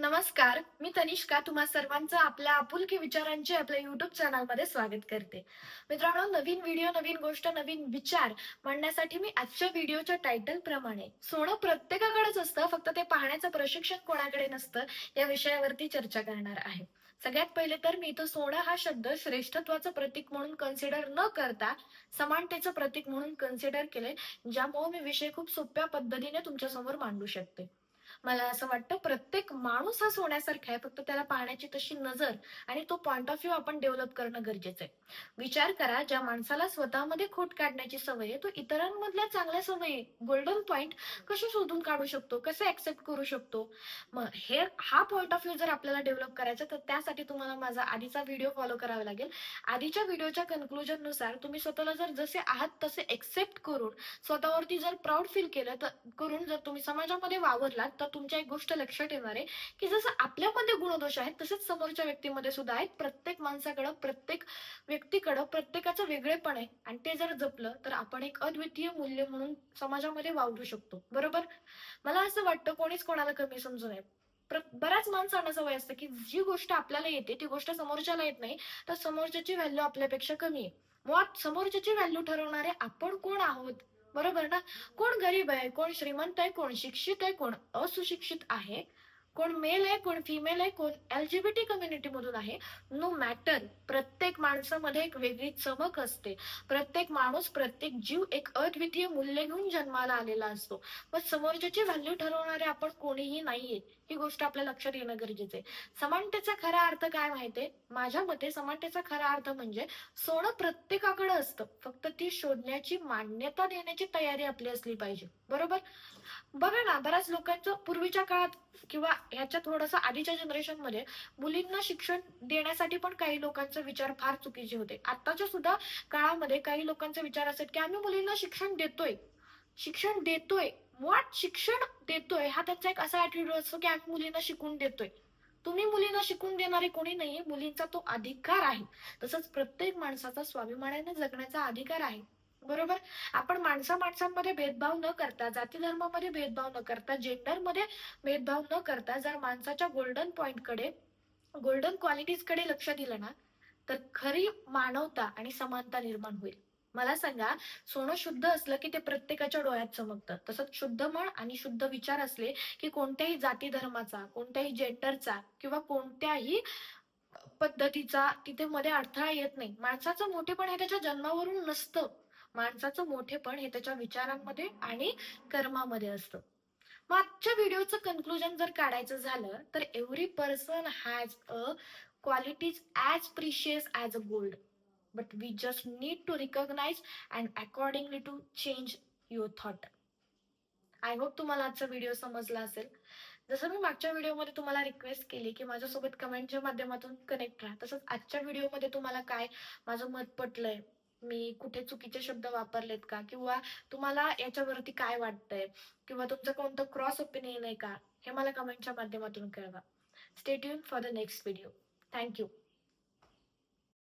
नमस्कार मी तनिष्का तुम्हा सर्वांचं आपल्या आपुलकी विचारांचे आपल्या युट्यूब चॅनलमध्ये स्वागत करते. मित्रांनो नवीन व्हिडिओ नवीन गोष्ट नवीन विचार मांडण्यासाठी मी आजच्या व्हिडिओच्या टायटल प्रमाणे सोनं प्रत्येकाकडेच असतं फक्त ते पाहण्याचं प्रशिक्षण कोणाकडे नसतं या विषयावरती चर्चा करणार आहे. सगळ्यात पहिले तर मी इथं सोनं हा शब्द श्रेष्ठत्वाचं प्रतीक म्हणून कन्सिडर न करता समानतेचं प्रतीक म्हणून कन्सिडर केले ज्यामुळे मी विषय खूप सोप्या पद्धतीने तुमच्यासमोर मांडू शकते. मला असं वाटतं प्रत्येक माणूस हा सोन्यासारखा आहे. फक्त त्याला पाहण्याची तशी नजर आणि तो पॉइंट ऑफ व्ह्यू आपण डेव्हलप करणं गरजेचं आहे. विचार करा ज्या माणसाला स्वतःमध्ये खोट काढण्याची सवय आहे तो इतरांमधल्या चांगल्या सवयी गोल्डन पॉइंट कसे शोधून काढू शकतो? कसे ऍक्सेप्ट करू शकतो? मग हे हा पॉइंट ऑफ व्ह्यू जर आपल्याला डेव्हलप करायचा तर त्यासाठी तुम्हाला माझा आधीचा व्हिडिओ फॉलो करावा लागेल. आधीच्या व्हिडिओच्या कन्क्लुजननुसार तुम्ही स्वतःला जर जसे आहात तसे एक्सेप्ट करून स्वतःवरती जर प्राऊड फील केलं तर करून जर तुम्ही समाजामध्ये वावरलात तर तुमच्या एक गोष्ट लक्षात येणार आहे की जसं आपल्यामध्ये गुणदोष आहेत तसेच समोरच्या व्यक्तीमध्ये सुद्धा आहेत. प्रत्येक माणसाकडं प्रत्येक व्यक्तीकडं प्रत्येकाचं वेगळेपण आहे. आणि ते जर जपलं तर आपण एक अद्वितीय मूल्य म्हणून समाजामध्ये वावरू शकतो. बरोबर? मला असं वाटतं कोणीच कोणाला कमी समजू नये. बऱ्याच माणसांना सवय असते की जी गोष्ट आपल्याला येते ती गोष्ट समोरच्याला येत नाही तर समोरच्याची व्हॅल्यू आपल्यापेक्षा कमी आहे. मुळात समोरच्याची व्हॅल्यू ठरवणारे आपण कोण आहोत? बरोबर ना? कोण गरीब आहे? कोण श्रीमंत आहे? कोण शिक्षित आहे? कोण असुशिक्षित आहे? कोण मेल आहे कोण फिमेल आहे कोण एलजीबीटी कम्युनिटी मधून आहे. नो मॅटर प्रत्येक माणसामध्ये एक वेगळी चमक असते. प्रत्येक माणूस प्रत्येक जीव एक अद्वितीय मूल्य घेऊन जन्माला आलेला असतो. मग समोरच्याची व्हॅल्यू ठरवणारे आपण कोणीही नाहीये. ही गोष्ट आपल्या लक्षात येणं गरजेचं आहे. समानतेचा खरा अर्थ काय माहितीये? माझ्या मते समानतेचा खरा अर्थ म्हणजे सोनं प्रत्येकाकडे असतं. फक्त ती शोधण्याची मान्यता देण्याची तयारी आपली असली पाहिजे. बरोबर? बघा ना बऱ्याच लोकांचं पूर्वीच्या काळात किंवा ह्याच्या थोडस आधीच्या जनरेशनमध्ये मुलींना शिक्षण देण्यासाठी पण काही लोकांचे विचार फार चुकीचे होते. आताच्या सुद्धा काळामध्ये काही लोकांचे विचार असेल की आम्ही मुलींना शिक्षण देतोय. शिक्षण देतोय. मुळात शिक्षण देतोय. हा त्यांचा एक असा ऍटिट्यूड असतो की आम्ही मुलींना शिकून देतोय. तुम्ही मुलींना शिकून देणारे कोणी नाहीये. मुलींचा तो अधिकार आहे. तसंच प्रत्येक माणसाचा स्वाभिमानाने जगण्याचा अधिकार आहे. बरोबर? आपण माणसा माणसांमध्ये भेदभाव न करता जाती धर्मामध्ये भेदभाव न करता जेंडरमध्ये भेदभाव न करता जर माणसाच्या गोल्डन पॉइंटकडे गोल्डन क्वालिटीजकडे लक्ष दिलं ना तर खरी मानवता आणि समानता निर्माण होईल. मला सांगा सोनं शुद्ध असलं की ते प्रत्येकाच्या डोळ्यात चमकतं? तसंच शुद्ध मन आणि शुद्ध विचार असले की कोणत्याही जाती धर्माचा कोणत्याही जेंडरचा किंवा कोणत्याही पद्धतीचा तिथे मध्ये अडथळा येत नाही. माणसाचं मोठेपण हे त्याच्या जन्मावरून नसतं. माणसाचं मोठेपण हे त्याच्या विचारांमध्ये आणि कर्मामध्ये असतं. मग आजच्या व्हिडिओचं कन्क्लुजन जर काढायचं झालं तर every person has a qualities as precious as a gold but we just need to recognise and accordingly to change your thought I hope तुम्हाला आजचा व्हिडिओ समजला असेल. जसं मी मागच्या व्हिडिओमध्ये तुम्हाला रिक्वेस्ट केली की माझ्यासोबत कमेंटच्या माध्यमातून कनेक्ट राहा. तसंच आजच्या व्हिडिओमध्ये तुम्हाला काय माझं मत पटलंय मी कुठे चुकीचे शब्द वापरलेत का? किंवा तुम्हाला याच्यावरती काय वाटतंय? किंवा तुमचं कोणतं क्रॉस ओपिनियन आहे का? हे मला कमेंटच्या माध्यमातून कळवा. Stay tuned for the next video thank you